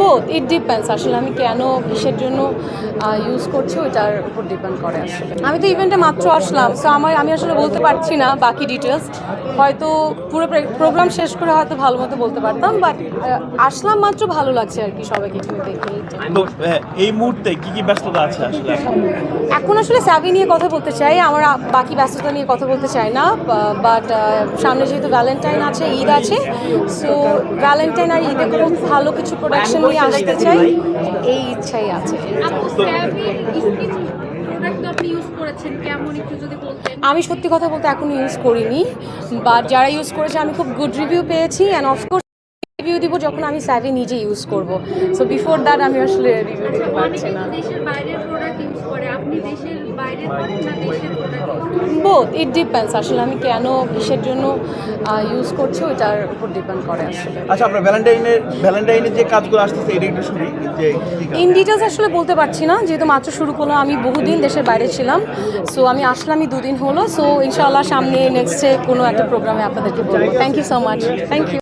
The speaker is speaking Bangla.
বোথ ইট ডিপেন্ডস আসলে আমি কেন কিসের জন্য ইউজ করছি ওইটার উপর ডিপেন্ড করে আসলে। আমি তো ইভেন্টে মাত্র আসলাম সো আমার আমি আসলে বলতে পারছি না বাকি ডিটেলস হয়তো পুরো প্রোগ্রাম শেষ করে হয়তো ভালো মতো বলতে পারতাম বাট আসলাম মাত্র ভালো লাগছে আর কি সবাইকে এখানে দেখে তো এই মুহূর্তে কি কি ব্যস্ততা আছে আসলে? এখন? আসলে স্যাভি নিয়ে কথা বলতে চাই আমার বাকি ব্যস্ততা নিয়ে কথা বলতে চাই না বাট সামনে যেহেতু ভ্যালেন্টাইন আছে ঈদ আছে সো ভ্যালেন্টাইন আর ঈদে খুব ভালো কিছু প্রোডাকশন নিয়ে আসতে চাই? এই ইচ্ছাই আছে। আমি সত্যি কথা বলতে এখন ইউজ করিনি বাট যারা ইউজ করেছে আমি খুব গুড রিভিউ পেয়েছি অ্যান্ড অফকোর্স রিভিউ দিব যখন আমি স্যাভি নিজে ইউজ করব। সো বিফোর দ্যাট আমি আসলে রিভিউ দিতে পারছি না। দেশের বাইরের প্রোডাক্ট ইউজ করে আপনি দেশের বাইরের না দেশের প্রোডাক্ট বোথ ইট ডিপেন্ডস আসলে আমি কেন কিসের জন্য ইউজ করছি ওইটার উপর ডিপেন্ড করে আসলে। আচ্ছা আপনার ভ্যালেন্টাইনের ভ্যালেন্টাইনের যে কাজগুলো আসতেছে এটা একটু শুনি যে ইন ডিটেলস আসলে বলতে পারছি না যেহেতু মাত্র শুরু করলাম আমি বহুদিন দেশের বাইরে ছিলাম সো আমি আসলামই দুদিন হলো সো ইনশাআল্লাহ সামনে নেক্সটে কোনো একটা প্রোগ্রামে আপনাদেরকে বলব। Thank you so much thank you